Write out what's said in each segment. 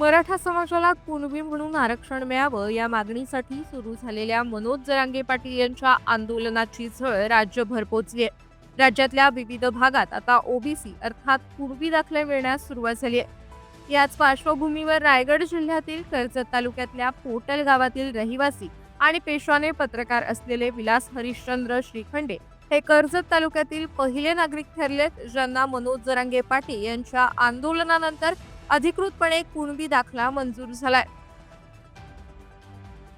मराठा समाजाला कुणबी म्हणून आरक्षण मिळावं या मागणीसाठी सुरू झालेल्या मनोज जरांगे पाटील यांच्या आंदोलनाची झळ राज्यभर पोचली आहे. राज्यातल्या विविध भागात आता ओबीसी अर्थात कुणबी दाखले मिळण्यास सुरुवात झाली आहे. याच पार्श्वभूमीवर रायगड जिल्ह्यातील कर्जत तालुक्यातल्या पोटल गावातील रहिवासी आणि पेशवाने पत्रकार असलेले विलास हरिश्चंद्र श्रीखंडे हे कर्जत तालुक्यातील पहिले नागरिक ठरलेत ज्यांना मनोज जरांगे पाटील यांच्या आंदोलनानंतर अधिकृतपणे कुणबी दाखला मंजूर झालाय.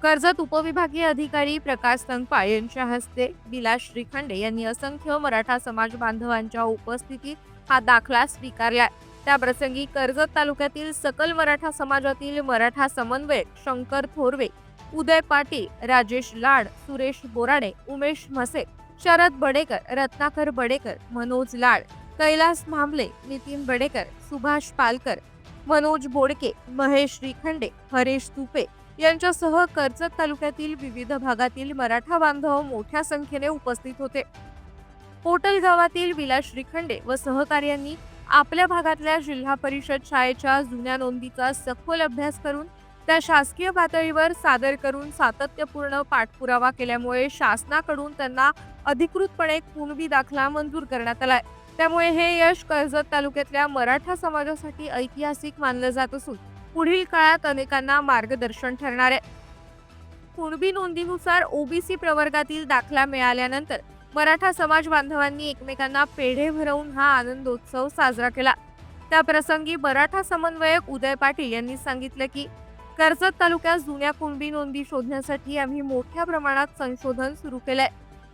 कर्जत उपविभागीय अधिकारी प्रकाश संकपाळ यांच्या हस्ते विलास श्रीखंडे यांनी असंख्य मराठा समाज बांधवांच्या उपस्थितीत हा दाखला स्वीकारलाय. त्याप्रसंगी कर्जत तालुक्यातील सकल मराठा समाजातील मराठा समन्वयक शंकर थोरवे उदय पाटील राजेश लाड सुरेश बोराडे उमेश म्हसे शरद बडेकर रत्नाकर बडेकर मनोज लाड कैलास मामले नितीन बडेकर सुभाष पालकर मनोज बोडके महेश श्रीखंडे हरेश तुपे यांच्यासह कर्जत तालुक्यातील विविध भागातील मराठा बांधव मोठ्या संख्येने उपस्थित होते. पोटल गावातील विलास श्रीखंडे व सहकार्यांनी आपल्या भागातल्या जिल्हा परिषद शाळेच्या जुन्या नोंदीचा सखोल अभ्यास करून त्या शासकीय पातळीवर सादर करून सातत्यपूर्ण पाठपुरावा केल्यामुळे शासनाकडून त्यांना अधिकृतपणे कुणबी दाखला मंजूर करण्यात आलाय. त्यामुळे हे यश कर्जत तालुक्यातल्या मराठा समाजासाठी ऐतिहासिक मानलं जात असून पुढील काळात अनेकांना मार्गदर्शन ठरणार आहे. कुणबी नोंदीनुसार ओबीसी प्रवर्गातील दाखला मिळाल्यानंतर मराठा समाज बांधवांनी एकमेकांना पेढे भरवून हा आनंदोत्सव साजरा केला. त्या प्रसंगी मराठा समन्वयक उदय पाटील यांनी सांगितलं की कर्जत तालुक्यात जुन्या कुणबी नोंदी शोधण्यासाठी आम्ही मोठ्या प्रमाणात संशोधन सुरू केलंय.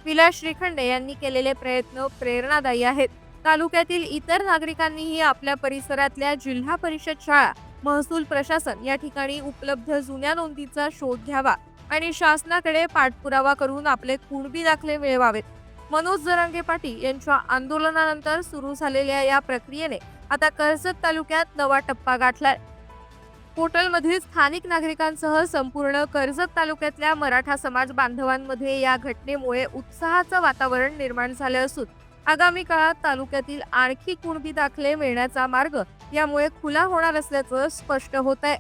विलास श्रीखंडे यांनी केलेले प्रयत्न प्रेरणादायी आहेत. तालुक्यातील इतर नागरिकांनीही आपल्या परिसरातल्या जिल्हा परिषद शाळा महसूल प्रशासन या ठिकाणी उपलब्ध जुन्या नोंदीचा शोध घ्यावा आणि शासनाकडे पाठपुरावा करून आपले कुणबी दाखले मिळवावेत. मनोज जरांगे पाटील यांच्या आंदोलनानंतर सुरू झालेल्या या प्रक्रियेने आता कर्जत तालुक्यात नवा टप्पा गाठलाय. पोर्टलमधील स्थानिक नागरिकांसह संपूर्ण कर्जत तालुक्यातल्या मराठा समाज बांधवांमध्ये या घटनेमुळे उत्साहाचं वातावरण निर्माण झालं असून आगामी काळात तालुक्यातील आणखी कुणबी दाखले मिळण्याचा मार्ग यामुळे खुला होणार असल्याचं स्पष्ट होत आहे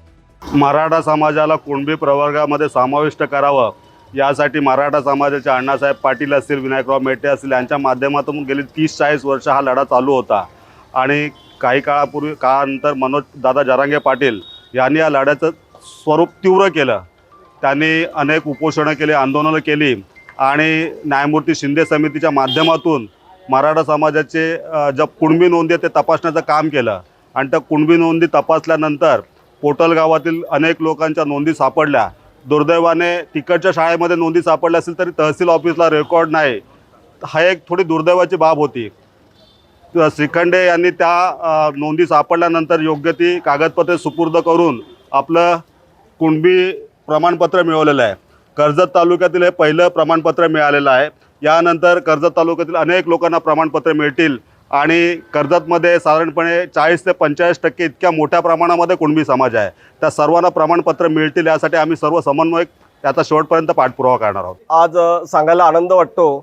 मराठा समाजाला कुणबी प्रवर्गामध्ये समाविष्ट करावं यासाठी मराठा समाजाचे अण्णासाहेब पाटील असतील विनायकराव मेटे असतील यांच्या माध्यमातून गेली तीस चाळीस वर्ष हा लढा चालू होता. आणि काही काळापूर्वी काळानंतर मनोज दादा जरांगे पाटील यांनी या लढ्याचं स्वरूप तीव्र केलं. त्यांनी अनेक उपोषणं केली आंदोलनं केली आणि न्यायमूर्ती शिंदे समितीच्या माध्यमातून मराठा समाजाचे ज्या कुणबी नोंदी आहेत ते तपासण्याचं काम केलं. आणि त्या कुणबी नोंदी तपासल्यानंतर पोटल गावातील अनेक लोकांच्या नोंदी सापडल्या. दुर्दैवाने तिकडच्या शाळेमध्ये नोंदी सापडल्या असेल तरी तहसील ऑफिसला रेकॉर्ड नाही. हा एक थोडी दुर्दैवाची बाब होती. श्रीखंडे यांनी त्या नोंदी सापडल्यानंतर योग्य ती कागदपत्रे सुपूर्द करून आपलं कुणबी प्रमाणपत्र मिळवलेलं आहे. कर्जत तालुक्यातील हे पहिलं प्रमाणपत्र मिळालेलं आहे. यानंतर कर्जत तालुक्यातील अनेक लोकांना प्रमाणपत्र मिळतील. आणि कर्जतमध्ये साधारणपणे चाळीस ते पंचेचाळीस टक्के इतक्या मोठ्या प्रमाणामध्ये कुणबी समाज आहे. त्या सर्वांना प्रमाणपत्र मिळतील यासाठी आम्ही सर्व समन्वयक त्याचा शेवटपर्यंत पाठपुरावा करणार आहोत. आज सांगायला आनंद वाटतो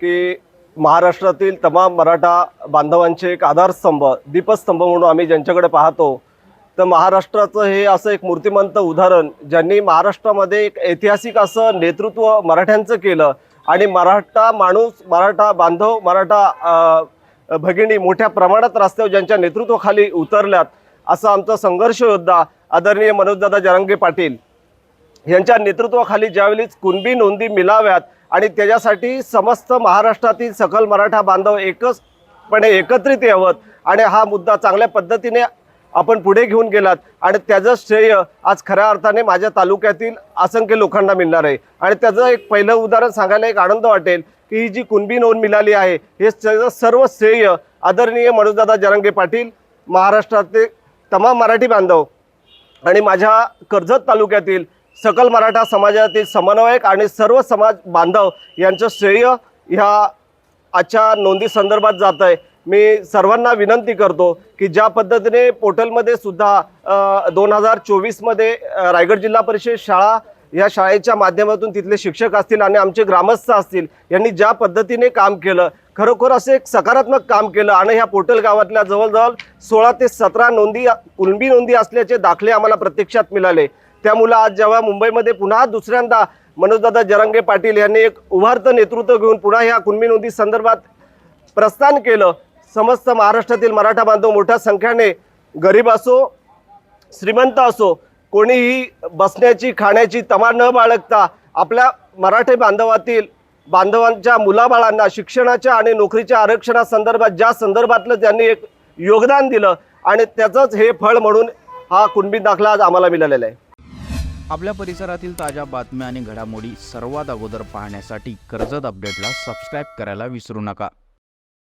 की महाराष्ट्रातील तमाम मराठा बांधवांचे एक आधारस्तंभ दीपस्तंभ म्हणून आम्ही ज्यांच्याकडे पाहतो तर महाराष्ट्राचं हे असं एक मूर्तिमंत उदाहरण ज्यांनी महाराष्ट्रामध्ये एक ऐतिहासिक असं नेतृत्व मराठ्यांचं केलं आणि मराठा माणूस मराठा बांधव मराठा भगिनी मोठ्या प्रमाणात रस्त्यावर ज्यांच्या नेतृत्वाखाली उतरल्यात असं आमचा संघर्ष योद्धा आदरणीय मनोजदादा जरांगे पाटील यांच्या नेतृत्वाखाली ज्यावेळी कुणबी नोंदी मिलाव्यात आणि त्याच्यासाठी समस्त महाराष्ट्रातील सकल मराठा बांधव एकचपणे एकत्रित यावत आणि हा मुद्दा चांगल्या पद्धतीने आपण पुढे घेऊन गेलात आणि त्याचं श्रेय आज खऱ्या अर्थाने माझ्या तालुक्यातील असंख्य लोकांना मिळणार आहे. आणि त्याचं एक पहिलं उदाहरण सांगायला एक आनंद वाटेल की ही जी कुणबी नोंद मिळाली आहे हे सर्व श्रेय आदरणीय मनोजदादा जरंगे पाटील महाराष्ट्रातील तमाम मराठी बांधव आणि माझ्या कर्जत तालुक्यातील सकल मराठा समाजातील समन्वयक आणि सर्व समाज बांधव यांचं श्रेय ह्या आजच्या नोंदी संदर्भात जात आहे. मी सर्वांना विनंती करतो की ज्या पद्धतीने पोर्टलमध्ये सुद्धा दोन हजार चोवीसमध्ये रायगड जिल्हा परिषद शाळा या शाळेच्या माध्यमातून तिथले शिक्षक असतील आणि आमचे ग्रामस्थ असतील यांनी ज्या पद्धतीने काम केलं खरोखर असं एक सकारात्मक काम केलं आणि ह्या पोर्टल गावातल्या जवळजवळ सोळा ते सतरा नोंदी कुणबी नोंदी असल्याचे दाखले आम्हाला प्रत्यक्षात मिळाले. त्यामुळं आज जेव्हा मुंबईमध्ये पुन्हा दुसऱ्यांदा मनोजदादा जरंगे पाटील यांनी एक उभारतं नेतृत्व घेऊन पुन्हा ह्या कुणबी नोंदी संदर्भात प्रस्थान केलं समस्त महाराष्ट्रातील मराठा बांधव मोठ्या संख्येने गरीब असो श्रीमंत असो कोणीही बसण्याची खाण्याची तमा न बाळगता आपल्या मराठी बांधवातील बांधवांच्या मुलाबाळांना शिक्षणाच्या आणि नोकरीच्या आरक्षणासंदर्भात ज्या संदर्भातलं त्यांनी एक योगदान दिलं आणि त्याचंच हे फळ म्हणून हा कुणबी दाखला आज आम्हाला मिळालेला आहे. आपल्या परिसरातील ताज्या बातम्या आणि घडामोडी सर्वात अगोदर पाहण्यासाठी कर्जत अपडेटला सबस्क्राईब करायला विसरू नका.